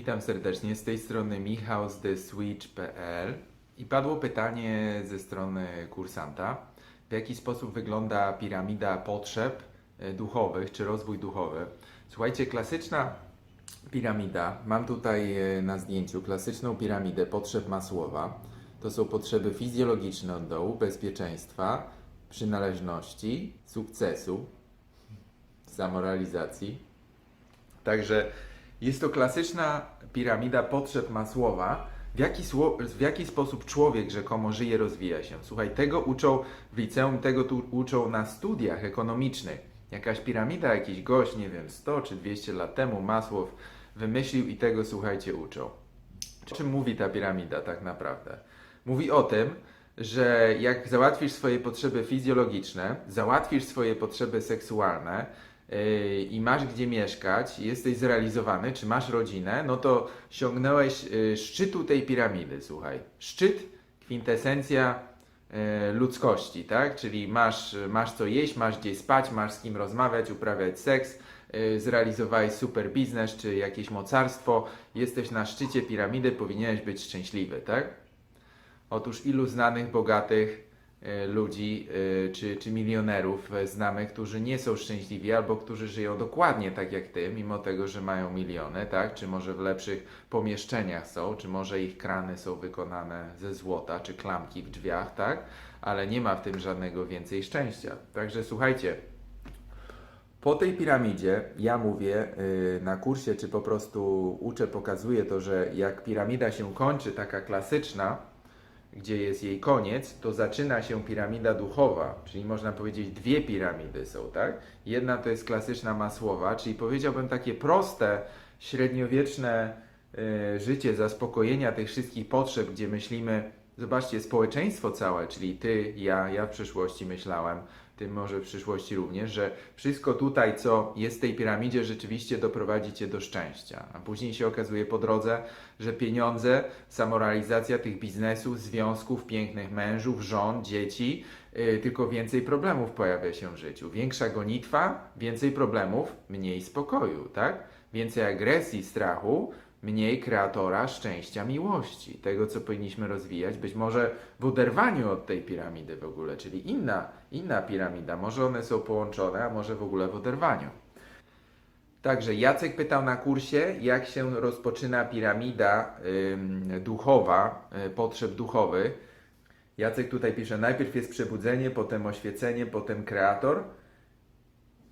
Witam serdecznie, z tej strony Michał z theswitch.pl i padło pytanie ze strony kursanta, w jaki sposób wygląda piramida potrzeb e, duchowych czy rozwój duchowy. Słuchajcie, klasyczna piramida, mam tutaj e, na zdjęciu klasyczną piramidę potrzeb Masłowa. To są potrzeby fizjologiczne od dołu, bezpieczeństwa, przynależności, sukcesu, samorealizacji. Także jest to klasyczna piramida potrzeb Masłowa. W jaki, w jaki sposób człowiek rzekomo żyje, rozwija się? Słuchaj, tego uczą w liceum, tego tu uczą na studiach ekonomicznych. Jakaś piramida, jakiś gość, nie wiem, 100 czy 200 lat temu Masłow wymyślił i tego, słuchajcie, uczą. O czym mówi ta piramida tak naprawdę? Mówi o tym, że jak załatwisz swoje potrzeby fizjologiczne, załatwisz swoje potrzeby seksualne i masz gdzie mieszkać, jesteś zrealizowany, czy masz rodzinę, no to sięgnąłeś yy, szczytu tej piramidy, słuchaj. Szczyt, kwintesencja yy, ludzkości, tak? Czyli masz, masz co jeść, masz gdzie spać, masz z kim rozmawiać, uprawiać seks, yy, zrealizowałeś super biznes, czy jakieś mocarstwo, jesteś na szczycie piramidy, powinieneś być szczęśliwy, tak? Otóż ilu znanych, bogatych ludzi e, czy, czy milionerów e, znamy, którzy nie są szczęśliwi albo którzy żyją dokładnie tak jak ty, mimo tego, że mają miliony, tak? Czy może w lepszych pomieszczeniach są, czy może ich krany są wykonane ze złota, czy klamki w drzwiach, tak? Ale nie ma w tym żadnego więcej szczęścia. Także słuchajcie, po tej piramidzie ja mówię yy, na kursie, czy po prostu uczę, pokazuję to, że jak piramida się kończy, taka klasyczna, gdzie jest jej koniec, to zaczyna się piramida duchowa, czyli można powiedzieć dwie piramidy są, tak? Jedna to jest klasyczna Masłowa, czyli powiedziałbym takie proste, średniowieczne y, życie zaspokojenia tych wszystkich potrzeb, gdzie myślimy, zobaczcie, społeczeństwo całe, czyli ty, ja, ja w przyszłości myślałem, ty może w przyszłości również, że wszystko tutaj, co jest w tej piramidzie, rzeczywiście doprowadzi cię do szczęścia. A później się okazuje po drodze, że pieniądze, samorealizacja tych biznesów, związków, pięknych mężów, żon, dzieci, yy, tylko więcej problemów pojawia się w życiu. Większa gonitwa, więcej problemów, mniej spokoju, tak? Więcej agresji, strachu, mniej kreatora, szczęścia, miłości, tego co powinniśmy rozwijać, być może w oderwaniu od tej piramidy w ogóle, czyli inna, inna piramida, może one są połączone, a może w ogóle w oderwaniu. Także Jacek pytał na kursie, jak się rozpoczyna piramida duchowa, y, potrzeb duchowych. Jacek tutaj pisze, najpierw jest przebudzenie, potem oświecenie, potem kreator.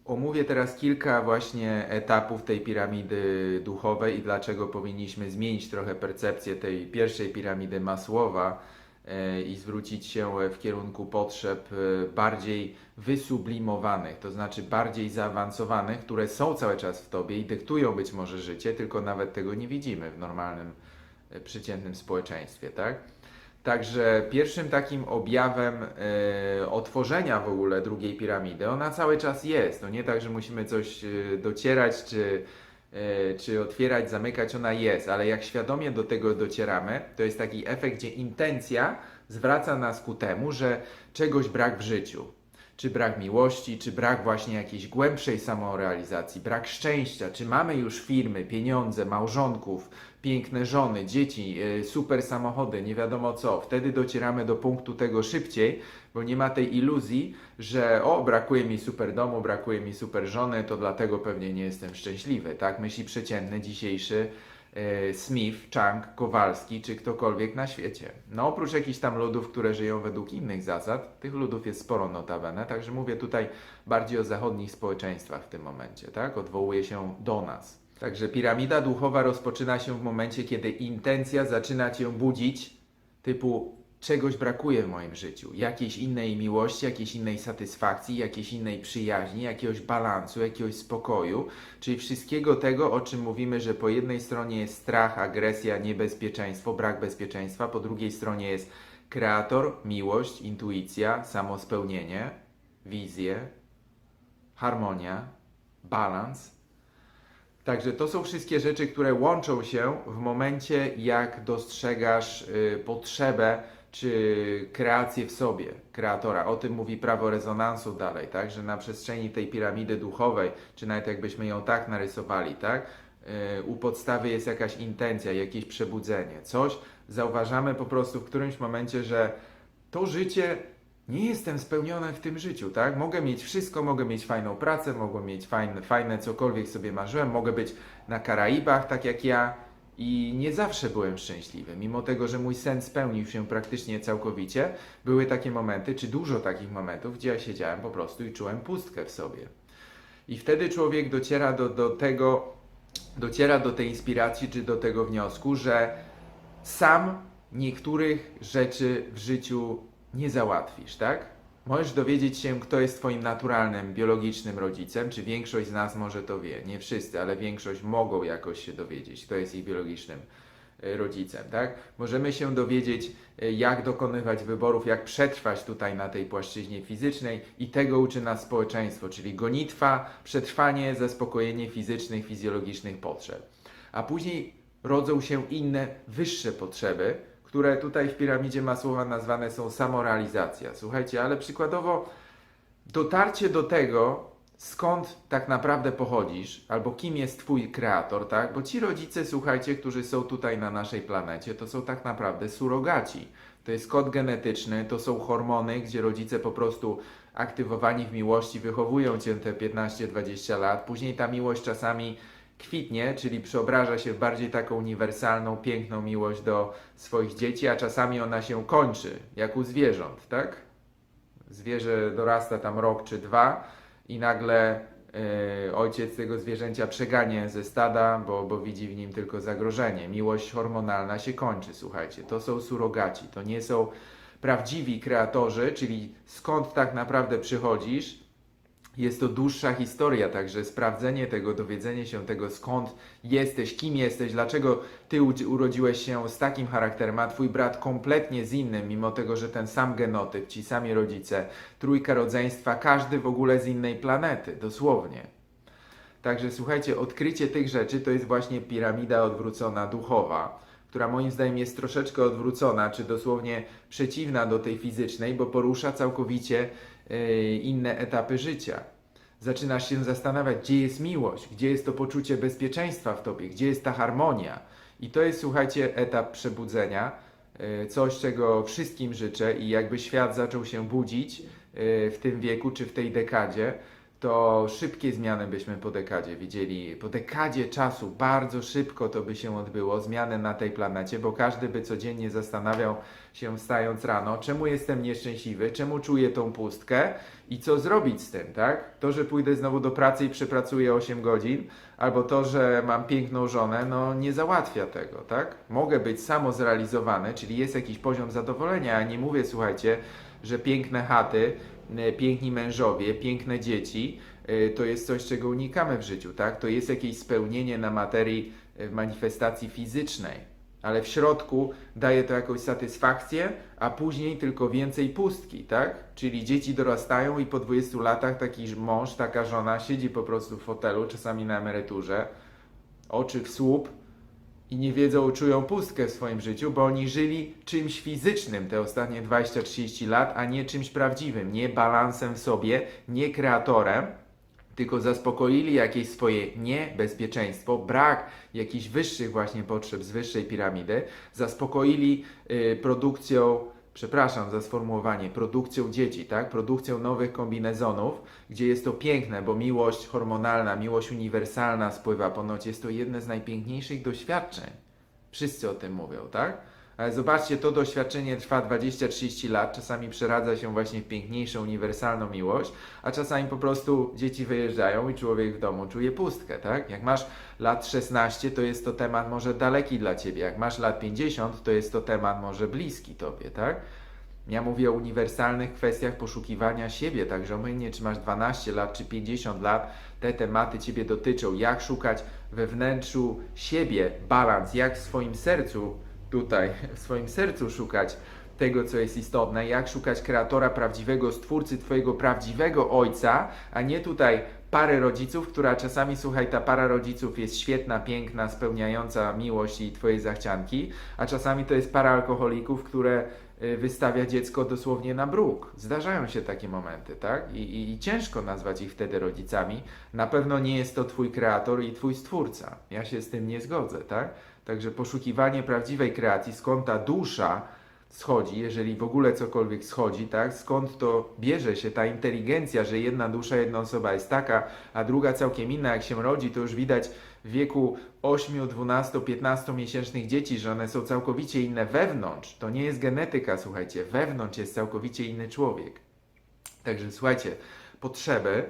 Omówię teraz kilka właśnie etapów tej piramidy duchowej i dlaczego powinniśmy zmienić trochę percepcję tej pierwszej piramidy Masłowa e, i zwrócić się w kierunku potrzeb e, bardziej wysublimowanych, to znaczy bardziej zaawansowanych, które są cały czas w tobie i dyktują być może życie, tylko nawet tego nie widzimy w normalnym, e, przeciętnym społeczeństwie, tak? Także pierwszym takim objawem e, otworzenia w ogóle drugiej piramidy, ona cały czas jest. To nie tak, że musimy coś e, docierać czy, e, czy otwierać, zamykać, ona jest, ale jak świadomie do tego docieramy, to jest taki efekt, gdzie intencja zwraca nas ku temu, że czegoś brak w życiu. Czy brak miłości, czy brak właśnie jakiejś głębszej samorealizacji, brak szczęścia, czy mamy już firmy, pieniądze, małżonków, piękne żony, dzieci, e, super samochody, nie wiadomo co. Wtedy docieramy do punktu tego szybciej, bo nie ma tej iluzji, że o, brakuje mi super domu, brakuje mi super żony, to dlatego pewnie nie jestem szczęśliwy. Tak myśli przeciętny dzisiejszy e, Smith, Chang, Kowalski czy ktokolwiek na świecie. No oprócz jakichś tam ludów, które żyją według innych zasad, tych ludów jest sporo notabene, także mówię tutaj bardziej o zachodnich społeczeństwach w tym momencie, tak? Odwołuję się do nas. Także piramida duchowa rozpoczyna się w momencie, kiedy intencja zaczyna cię budzić, typu czegoś brakuje w moim życiu, jakiejś innej miłości, jakiejś innej satysfakcji, jakiejś innej przyjaźni, jakiegoś balansu, jakiegoś spokoju, czyli wszystkiego tego, o czym mówimy, że po jednej stronie jest strach, agresja, niebezpieczeństwo, brak bezpieczeństwa, po drugiej stronie jest kreator, miłość, intuicja, samospełnienie, wizje, harmonia, balans. Także to są wszystkie rzeczy, które łączą się w momencie, jak dostrzegasz y, potrzebę czy kreację w sobie kreatora. O tym mówi prawo rezonansu dalej, tak? Że na przestrzeni tej piramidy duchowej, czy nawet jakbyśmy ją tak narysowali, tak? y, u podstawy jest jakaś intencja, jakieś przebudzenie, coś, zauważamy po prostu w którymś momencie, że to życie nie jestem spełniony w tym życiu, tak? Mogę mieć wszystko, mogę mieć fajną pracę, mogę mieć fajne, fajne cokolwiek sobie marzyłem, mogę być na Karaibach, tak jak ja, i nie zawsze byłem szczęśliwy. Mimo tego, że mój sen spełnił się praktycznie całkowicie, były takie momenty, czy dużo takich momentów, gdzie ja siedziałem po prostu i czułem pustkę w sobie. I wtedy człowiek dociera do, do tego, dociera do tej inspiracji, czy do tego wniosku, że sam niektórych rzeczy w życiu nie załatwisz, tak? Możesz dowiedzieć się, kto jest Twoim naturalnym, biologicznym rodzicem, czy większość z nas może to wie. Nie wszyscy, ale większość mogą jakoś się dowiedzieć, kto jest ich biologicznym e, rodzicem, tak? Możemy się dowiedzieć, e, jak dokonywać wyborów, jak przetrwać tutaj na tej płaszczyźnie fizycznej i tego uczy nas społeczeństwo, czyli gonitwa, przetrwanie, zaspokojenie fizycznych, fizjologicznych potrzeb. A później rodzą się inne, wyższe potrzeby, które tutaj w piramidzie Masłowa nazwane są samorealizacja. Słuchajcie, ale przykładowo dotarcie do tego, skąd tak naprawdę pochodzisz, albo kim jest Twój kreator, tak? Bo ci rodzice, słuchajcie, którzy są tutaj na naszej planecie, to są tak naprawdę surogaci. To jest kod genetyczny, to są hormony, gdzie rodzice po prostu aktywowani w miłości wychowują cię te 15-20 lat. Później ta miłość czasami kwitnie, czyli przeobraża się w bardziej taką uniwersalną, piękną miłość do swoich dzieci, a czasami ona się kończy, jak u zwierząt, tak? Zwierzę dorasta tam rok czy dwa i nagle e, ojciec tego zwierzęcia przeganie ze stada, bo, bo widzi w nim tylko zagrożenie. Miłość hormonalna się kończy, słuchajcie. To są surogaci, to nie są prawdziwi kreatorzy, czyli skąd tak naprawdę przychodzisz, jest to dłuższa historia, także sprawdzenie tego, dowiedzenie się tego, skąd jesteś, kim jesteś, dlaczego ty urodziłeś się z takim charakterem, a twój brat kompletnie z innym, mimo tego, że ten sam genotyp, ci sami rodzice, trójka rodzeństwa, każdy w ogóle z innej planety, dosłownie. Także słuchajcie, odkrycie tych rzeczy to jest właśnie piramida odwrócona duchowa, która moim zdaniem jest troszeczkę odwrócona, czy dosłownie przeciwna do tej fizycznej, bo porusza całkowicie inne etapy życia. Zaczynasz się zastanawiać, gdzie jest miłość, gdzie jest to poczucie bezpieczeństwa w tobie, gdzie jest ta harmonia. I to jest, słuchajcie, etap przebudzenia, e, coś, czego wszystkim życzę i jakby świat zaczął się budzić e, w tym wieku czy w tej dekadzie, to szybkie zmiany byśmy po dekadzie widzieli. Po dekadzie czasu bardzo szybko to by się odbyło, zmiany na tej planecie, bo każdy by codziennie zastanawiał się wstając rano, czemu jestem nieszczęśliwy, czemu czuję tą pustkę i co zrobić z tym, tak? To, że pójdę znowu do pracy i przepracuję 8 godzin, albo to, że mam piękną żonę, no nie załatwia tego, tak? Mogę być samozrealizowany, czyli jest jakiś poziom zadowolenia, a nie mówię, słuchajcie, że piękne chaty, piękni mężowie, piękne dzieci, e, to jest coś, czego unikamy w życiu, tak? To jest jakieś spełnienie na materii e, w manifestacji fizycznej, ale w środku daje to jakąś satysfakcję, a później tylko więcej pustki, tak? Czyli dzieci dorastają i po 20 latach taki mąż, taka żona siedzi po prostu w fotelu, czasami na emeryturze, oczy w słup i nie wiedzą, czują pustkę w swoim życiu, bo oni żyli czymś fizycznym te ostatnie 20-30 lat, a nie czymś prawdziwym, nie balansem w sobie, nie kreatorem, tylko zaspokoili jakieś swoje niebezpieczeństwo, brak jakichś wyższych właśnie potrzeb z wyższej piramidy, zaspokoili y, produkcją, przepraszam za sformułowanie, produkcją dzieci, tak? Produkcją nowych kombinezonów, gdzie jest to piękne, bo miłość hormonalna, miłość uniwersalna spływa, ponoć jest to jedne z najpiękniejszych doświadczeń. Wszyscy o tym mówią, tak? Zobaczcie, to doświadczenie trwa 20-30 lat, czasami przeradza się właśnie w piękniejszą, uniwersalną miłość, a czasami po prostu dzieci wyjeżdżają i człowiek w domu czuje pustkę, tak? Jak masz lat 16, to jest to temat może daleki dla ciebie, jak masz lat 50, to jest to temat może bliski tobie, tak? Ja mówię o uniwersalnych kwestiach poszukiwania siebie, także obojętnie czy masz 12 lat czy 50 lat, te tematy Ciebie dotyczą. Jak szukać we wnętrzu siebie balans, jak w swoim sercu tutaj, w swoim sercu szukać tego, co jest istotne, jak szukać kreatora prawdziwego, stwórcy Twojego prawdziwego ojca, a nie tutaj pary rodziców, która czasami, słuchaj, ta para rodziców jest świetna, piękna, spełniająca miłość i Twoje zachcianki, a czasami to jest para alkoholików, które y, wystawia dziecko dosłownie na bruk. Zdarzają się takie momenty, tak? I, i, I ciężko nazwać ich wtedy rodzicami. Na pewno nie jest to twój kreator i twój stwórca. Ja się z tym nie zgodzę, tak? Także poszukiwanie prawdziwej kreacji, skąd ta dusza schodzi, jeżeli w ogóle cokolwiek schodzi, tak? Skąd to bierze się ta inteligencja, że jedna dusza, jedna osoba jest taka, a druga całkiem inna, jak się rodzi, to już widać w wieku 8, 12, 15 miesięcznych dzieci, że one są całkowicie inne wewnątrz. To nie jest genetyka, słuchajcie, wewnątrz jest całkowicie inny człowiek. Także słuchajcie, potrzeby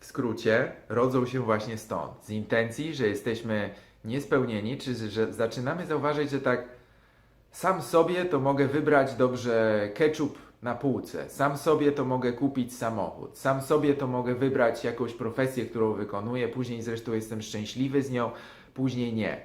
w skrócie rodzą się właśnie stąd. Z intencji, że jesteśmy niespełnieni, czy że zaczynamy zauważyć, że tak sam sobie to mogę wybrać dobrze ketchup na półce. Sam sobie to mogę kupić samochód. Sam sobie to mogę wybrać jakąś profesję, którą wykonuję. Później zresztą jestem szczęśliwy z nią, później nie.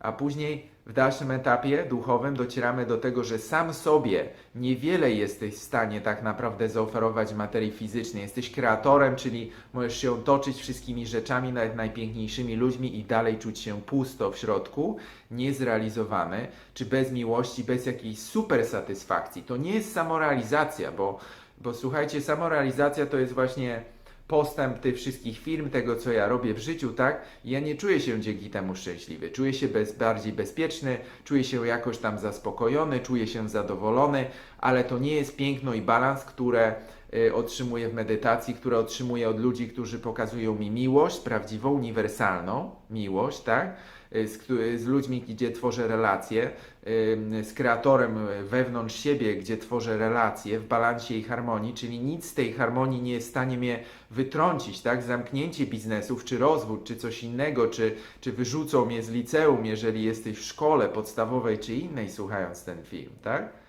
A później w dalszym etapie duchowym docieramy do tego, że sam sobie niewiele jesteś w stanie tak naprawdę zaoferować materii fizycznej. Jesteś kreatorem, czyli możesz się otoczyć wszystkimi rzeczami, nawet najpiękniejszymi ludźmi i dalej czuć się pusto w środku, niezrealizowany, czy bez miłości, bez jakiejś super satysfakcji. To nie jest samorealizacja, bo, bo słuchajcie, samorealizacja to jest właśnie postęp tych wszystkich firm, tego co ja robię w życiu, tak? Ja nie czuję się dzięki temu szczęśliwy. Czuję się bez, bardziej bezpieczny, czuję się jakoś tam zaspokojony, czuję się zadowolony, ale to nie jest piękno i balans, które y, otrzymuję w medytacji, które otrzymuję od ludzi, którzy pokazują mi miłość, prawdziwą, uniwersalną miłość, tak? Y, Z, z ludźmi, gdzie tworzę relacje, y, z kreatorem wewnątrz siebie, gdzie tworzę relacje w balansie i harmonii, czyli nic z tej harmonii nie jest w stanie mnie wytrącić, tak? Zamknięcie biznesów, czy rozwód, czy coś innego, czy, czy wyrzucą mnie z liceum, jeżeli jesteś w szkole podstawowej czy innej, słuchając ten film, tak?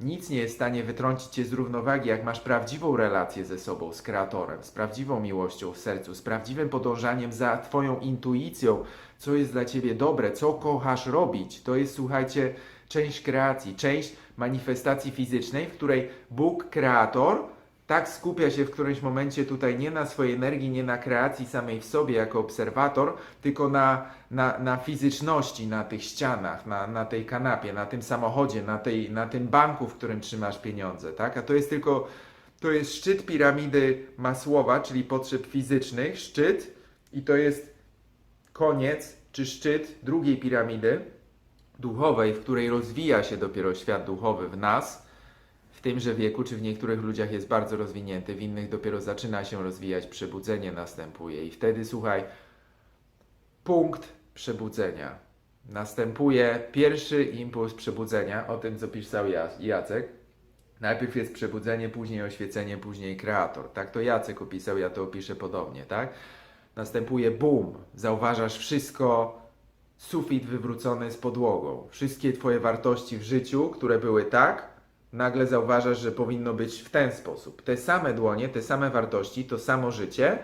Nic nie jest w stanie wytrącić cię z równowagi, jak masz prawdziwą relację ze sobą, z kreatorem, z prawdziwą miłością w sercu, z prawdziwym podążaniem za twoją intuicją, co jest dla ciebie dobre, co kochasz robić. To jest, słuchajcie, część kreacji, część manifestacji fizycznej, w której Bóg, kreator, tak skupia się w którymś momencie tutaj nie na swojej energii, nie na kreacji samej w sobie jako obserwator, tylko na, na, na fizyczności, na tych ścianach, na, na tej kanapie, na tym samochodzie, na, tej, na tym banku, w którym trzymasz pieniądze, tak? A to jest tylko, to jest szczyt piramidy Masłowa, czyli potrzeb fizycznych, szczyt i to jest koniec, czy szczyt drugiej piramidy duchowej, w której rozwija się dopiero świat duchowy w nas, w tymże wieku, czy w niektórych ludziach jest bardzo rozwinięty, w innych dopiero zaczyna się rozwijać, przebudzenie następuje. I wtedy, słuchaj, punkt przebudzenia. Następuje pierwszy impuls przebudzenia, o tym co pisał Ja- Jacek. Najpierw jest przebudzenie, później oświecenie, później kreator. Tak to Jacek opisał, ja to opiszę podobnie, tak? Następuje boom, zauważasz wszystko, sufit wywrócony z podłogą. Wszystkie Twoje wartości w życiu, które były tak, nagle zauważasz, że powinno być w ten sposób. Te same dłonie, te same wartości, to samo życie,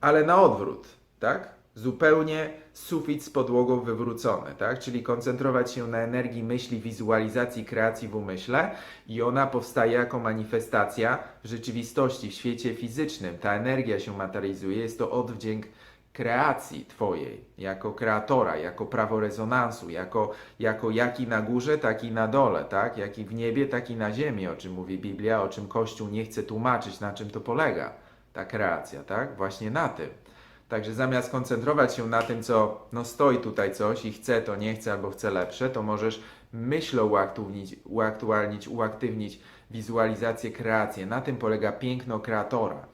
ale na odwrót, tak? Zupełnie sufit z podłogą wywrócony, tak? Czyli koncentrować się na energii myśli, wizualizacji, kreacji w umyśle i ona powstaje jako manifestacja w rzeczywistości, w świecie fizycznym. Ta energia się materializuje, jest to oddźwięk kreacji Twojej, jako kreatora, jako prawo rezonansu, jako, jako jaki na górze, taki na dole, tak? Jaki w niebie, taki na ziemi, o czym mówi Biblia, o czym Kościół nie chce tłumaczyć, na czym to polega, ta kreacja, tak? Właśnie na tym. Także zamiast koncentrować się na tym, co no stoi tutaj coś i chce to, nie chce albo chce lepsze, to możesz myślą uaktywnić, uaktualnić, uaktywnić wizualizację, kreację. Na tym polega piękno kreatora.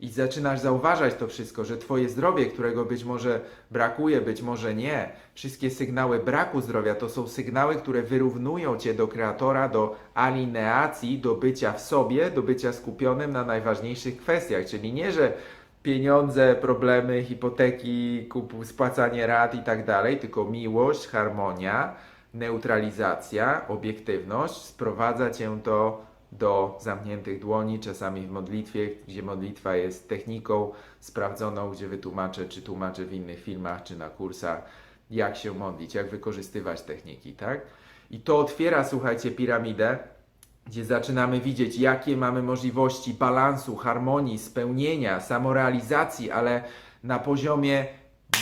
I zaczynasz zauważać to wszystko, że Twoje zdrowie, którego być może brakuje, być może nie, wszystkie sygnały braku zdrowia to są sygnały, które wyrównują Cię do kreatora, do alineacji, do bycia w sobie, do bycia skupionym na najważniejszych kwestiach. Czyli nie, że pieniądze, problemy, hipoteki, kupu, spłacanie rat i tak dalej, tylko miłość, harmonia, neutralizacja, obiektywność sprowadza Cię to do zamkniętych dłoni, czasami w modlitwie, gdzie modlitwa jest techniką sprawdzoną, gdzie wytłumaczę, czy tłumaczę w innych filmach, czy na kursach, jak się modlić, jak wykorzystywać techniki, tak? I to otwiera, słuchajcie, piramidę, gdzie zaczynamy widzieć, jakie mamy możliwości balansu, harmonii, spełnienia, samorealizacji, ale na poziomie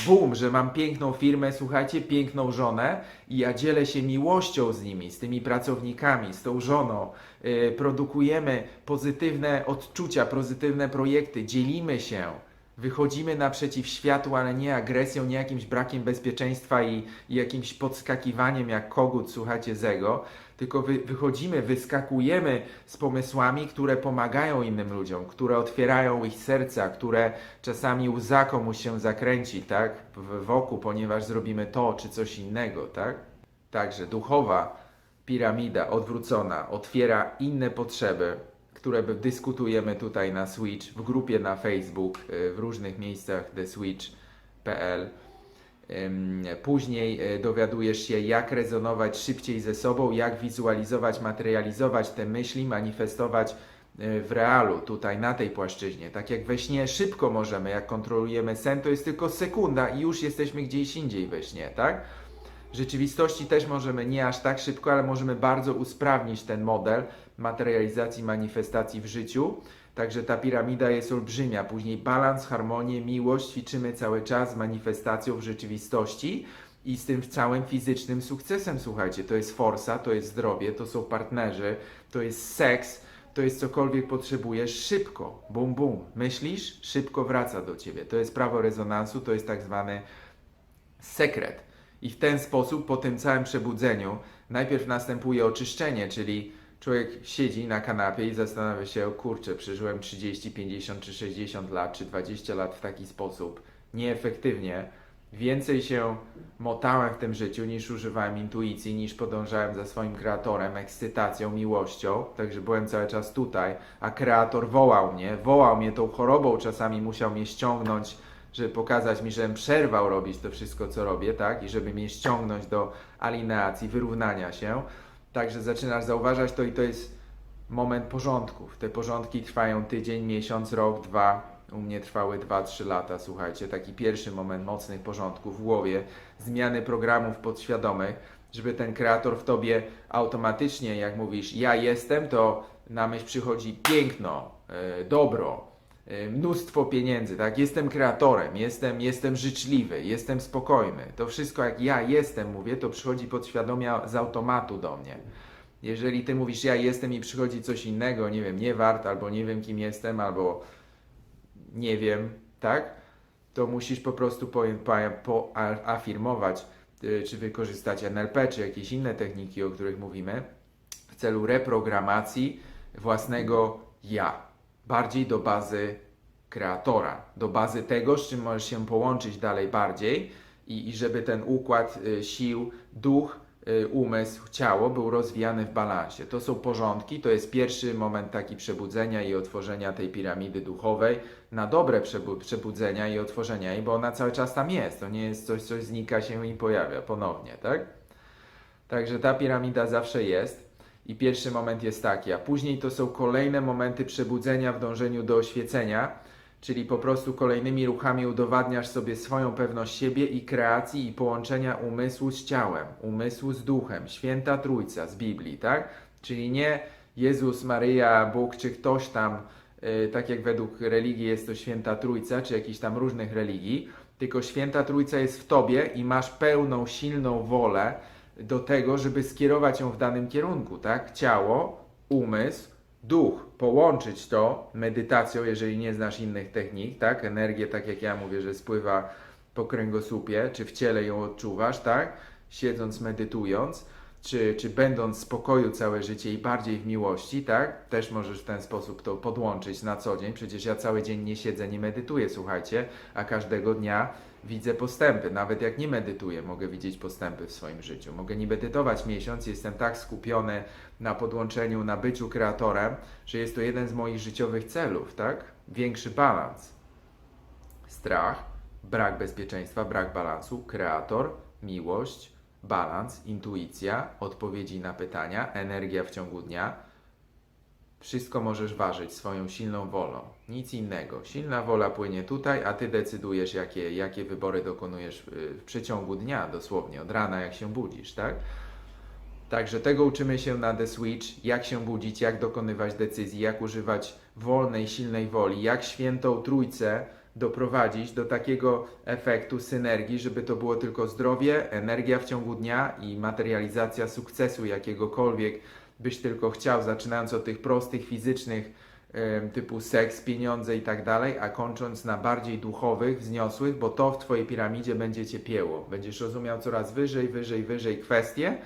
bum, że mam piękną firmę, słuchajcie, piękną żonę i ja dzielę się miłością z nimi, z tymi pracownikami, z tą żoną. Yy, produkujemy pozytywne odczucia, pozytywne projekty, dzielimy się. Wychodzimy naprzeciw światu, ale nie agresją, nie jakimś brakiem bezpieczeństwa i, i jakimś podskakiwaniem jak kogut, słuchajcie, z ego, tylko wy, wychodzimy, wyskakujemy z pomysłami, które pomagają innym ludziom, które otwierają ich serca, które czasami łza komuś się zakręci, tak, w, wokół, ponieważ zrobimy to czy coś innego, tak. Także duchowa piramida odwrócona otwiera inne potrzeby, które dyskutujemy tutaj na Switch, w grupie na Facebook, y, w różnych miejscach theswitch.pl. Ym, Później y, dowiadujesz się, jak rezonować szybciej ze sobą, jak wizualizować, materializować te myśli, manifestować y, w realu, tutaj na tej płaszczyźnie. Tak jak we śnie szybko możemy, jak kontrolujemy sen, to jest tylko sekunda i już jesteśmy gdzieś indziej we śnie, tak? W rzeczywistości też możemy nie aż tak szybko, ale możemy bardzo usprawnić ten model materializacji, manifestacji w życiu. Także ta piramida jest olbrzymia. Później balans, harmonię, miłość ćwiczymy cały czas z manifestacją w rzeczywistości i z tym całym fizycznym sukcesem. Słuchajcie, to jest forsa, to jest zdrowie, to są partnerzy, to jest seks, to jest cokolwiek potrzebujesz szybko. Bum, bum. Myślisz? Szybko wraca do ciebie. To jest prawo rezonansu, to jest tak zwany sekret. I w ten sposób, po tym całym przebudzeniu, najpierw następuje oczyszczenie, czyli człowiek siedzi na kanapie i zastanawia się, kurczę, przeżyłem 30, 50 czy 60 lat, czy 20 lat w taki sposób, nieefektywnie. Więcej się motałem w tym życiu niż używałem intuicji, niż podążałem za swoim kreatorem, ekscytacją, miłością. Także byłem cały czas tutaj, a kreator wołał mnie, wołał mnie tą chorobą, czasami musiał mnie ściągnąć żeby pokazać mi, żebym przerwał robić to wszystko, co robię, tak? I żeby mnie ściągnąć do alineacji, wyrównania się. Także zaczynasz zauważać to i to jest moment porządków. Te porządki trwają tydzień, miesiąc, rok, dwa. U mnie trwały 2-3 lata, słuchajcie. Taki pierwszy moment mocnych porządków w głowie, zmiany programów podświadomych, żeby ten kreator w tobie automatycznie, jak mówisz, ja jestem, to na myśl przychodzi piękno, e, dobro, mnóstwo pieniędzy, tak? Jestem kreatorem, jestem, jestem życzliwy, jestem spokojny. To wszystko jak ja jestem, mówię, to przychodzi podświadomie z automatu do mnie. Jeżeli ty mówisz ja jestem i przychodzi coś innego, nie wiem, nie wart, albo nie wiem kim jestem, albo nie wiem, tak? To musisz po prostu po, po, y, czy wykorzystać NLP, czy jakieś inne techniki, o których mówimy, w celu reprogramacji własnego ja. Bardziej do bazy kreatora, do bazy tego, z czym możesz się połączyć dalej bardziej i, i żeby ten układ y, sił, duch, y, umysł, ciało był rozwijany w balansie. To są porządki, to jest pierwszy moment taki przebudzenia i otworzenia tej piramidy duchowej, na dobre przebu- przebudzenia i otworzenia jej, bo ona cały czas tam jest, to nie jest coś, coś znika się i pojawia ponownie, tak? Także ta piramida zawsze jest. I pierwszy moment jest taki, a później to są kolejne momenty przebudzenia w dążeniu do oświecenia, czyli po prostu kolejnymi ruchami udowadniasz sobie swoją pewność siebie i kreacji i połączenia umysłu z ciałem, umysłu z duchem, święta trójca z Biblii, tak? Czyli nie Jezus, Maryja, Bóg czy ktoś tam, y, tak jak według religii jest to święta trójca, czy jakichś tam różnych religii, tylko święta trójca jest w tobie i masz pełną, silną wolę, do tego, żeby skierować ją w danym kierunku, tak? Ciało, umysł, duch, połączyć to medytacją, jeżeli nie znasz innych technik, tak? Energię, tak jak ja mówię, że spływa po kręgosłupie, czy w ciele ją odczuwasz, tak? Siedząc, medytując, czy, czy będąc w spokoju całe życie i bardziej w miłości, tak? Też możesz w ten sposób to podłączyć na co dzień. Przecież ja cały dzień nie siedzę, nie medytuję, słuchajcie, a każdego dnia widzę postępy. Nawet jak nie medytuję, mogę widzieć postępy w swoim życiu. Mogę nie medytować miesiąc, jestem tak skupiony na podłączeniu, na byciu kreatorem, że jest to jeden z moich życiowych celów, tak? Większy balans. Strach, brak bezpieczeństwa, brak balansu, kreator, miłość, balans, intuicja, odpowiedzi na pytania, energia w ciągu dnia. Wszystko możesz ważyć swoją silną wolą. Nic innego. Silna wola płynie tutaj, a ty decydujesz, jakie, jakie wybory dokonujesz y, w przeciągu dnia, dosłownie, od rana, jak się budzisz, tak? Także tego uczymy się na The Switch, jak się budzić, jak dokonywać decyzji, jak używać wolnej, silnej woli, jak świętą trójcę doprowadzić do takiego efektu synergii, żeby to było tylko zdrowie, energia w ciągu dnia i materializacja sukcesu jakiegokolwiek byś tylko chciał, zaczynając od tych prostych fizycznych typu seks, pieniądze i tak dalej, a kończąc na bardziej duchowych, wzniosłych, bo to w Twojej piramidzie będzie Cię pieło. Będziesz rozumiał coraz wyżej, wyżej, wyżej kwestie,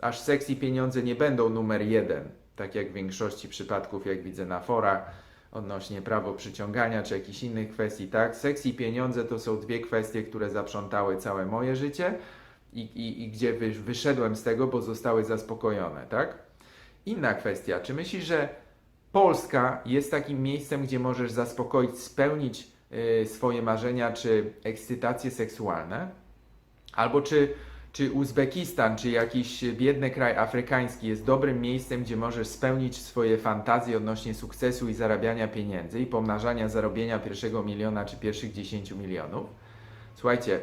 aż seks i pieniądze nie będą numer jeden, tak jak w większości przypadków, jak widzę na forach, odnośnie prawo przyciągania czy jakichś innych kwestii, tak? Seks i pieniądze to są dwie kwestie, które zaprzątały całe moje życie i, i, i gdzie wy, wyszedłem z tego, bo zostały zaspokojone, tak? Inna kwestia, czy myślisz, że Polska jest takim miejscem, gdzie możesz zaspokoić, spełnić y, swoje marzenia czy ekscytacje seksualne? Albo czy, czy Uzbekistan, czy jakiś biedny kraj afrykański jest dobrym miejscem, gdzie możesz spełnić swoje fantazje odnośnie sukcesu i zarabiania pieniędzy i pomnażania zarobienia pierwszego miliona czy pierwszych 10 milionów? Słuchajcie,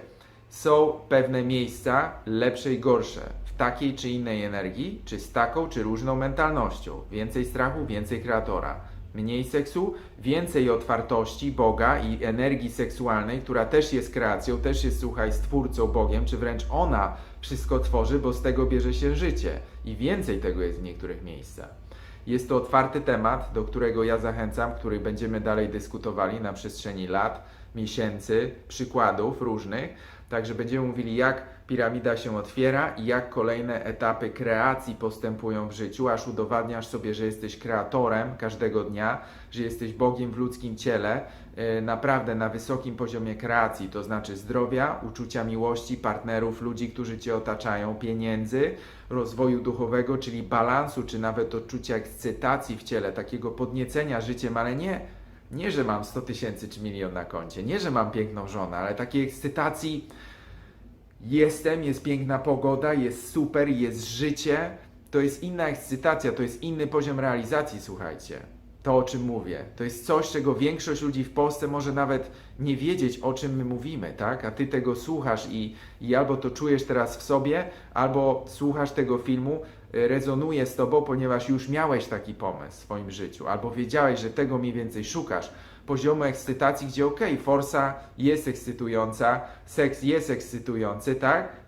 są pewne miejsca lepsze i gorsze takiej czy innej energii, czy z taką czy różną mentalnością. Więcej strachu, więcej kreatora. Mniej seksu, więcej otwartości Boga i energii seksualnej, która też jest kreacją, też jest, słuchaj, stwórcą Bogiem, czy wręcz ona wszystko tworzy, bo z tego bierze się życie. I więcej tego jest w niektórych miejscach. Jest to otwarty temat, do którego ja zachęcam, który będziemy dalej dyskutowali na przestrzeni lat, miesięcy, przykładów różnych. Także będziemy mówili, jak piramida się otwiera i jak kolejne etapy kreacji postępują w życiu, aż udowadniasz sobie, że jesteś kreatorem każdego dnia, że jesteś Bogiem w ludzkim ciele, yy, naprawdę na wysokim poziomie kreacji, to znaczy zdrowia, uczucia miłości, partnerów, ludzi, którzy cię otaczają, pieniędzy, rozwoju duchowego, czyli balansu, czy nawet odczucia ekscytacji w ciele, takiego podniecenia życiem, ale nie, nie, że mam 100 tysięcy czy milion na koncie, nie, że mam piękną żonę, ale takiej ekscytacji jestem, jest piękna pogoda, jest super, jest życie. To jest inna ekscytacja, to jest inny poziom realizacji, słuchajcie. To, o czym mówię. To jest coś, czego większość ludzi w Polsce może nawet nie wiedzieć, o czym my mówimy, tak? A ty tego słuchasz i, i albo to czujesz teraz w sobie, albo słuchasz tego filmu, rezonuje z tobą, ponieważ już miałeś taki pomysł w swoim życiu, albo wiedziałeś, że tego mniej więcej szukasz. Poziomu ekscytacji, gdzie okay, forsa jest ekscytująca, seks jest ekscytujący, tak?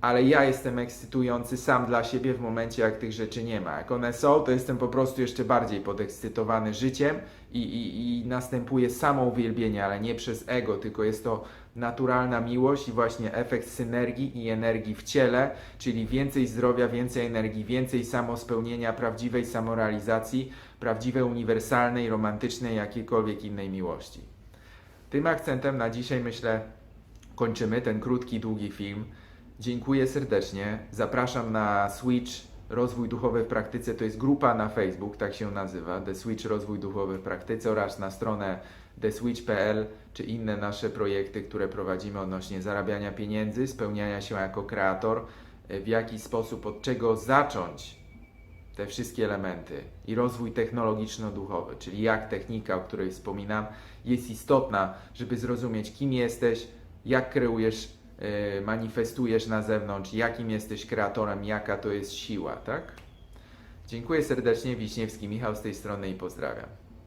ale ja jestem ekscytujący sam dla siebie w momencie, jak tych rzeczy nie ma. Jak one są, to jestem po prostu jeszcze bardziej podekscytowany życiem i, i, i następuje samo uwielbienie, ale nie przez ego, tylko jest to naturalna miłość i właśnie efekt synergii i energii w ciele, czyli więcej zdrowia, więcej energii, więcej samospełnienia, prawdziwej samorealizacji, prawdziwej, uniwersalnej, romantycznej, jakiejkolwiek innej miłości. Tym akcentem na dzisiaj myślę kończymy ten krótki, długi film. Dziękuję serdecznie. Zapraszam na Switch Rozwój Duchowy w Praktyce. To jest grupa na Facebook, tak się nazywa. The Switch Rozwój Duchowy w Praktyce oraz na stronę theswitch.pl czy inne nasze projekty, które prowadzimy odnośnie zarabiania pieniędzy, spełniania się jako kreator, w jaki sposób, od czego zacząć te wszystkie elementy i rozwój technologiczno-duchowy, czyli jak technika, o której wspominam, jest istotna, żeby zrozumieć, kim jesteś, jak kreujesz y, manifestujesz na zewnątrz, jakim jesteś kreatorem, jaka to jest siła, tak? Dziękuję serdecznie, Wiśniewski Michał z tej strony i pozdrawiam.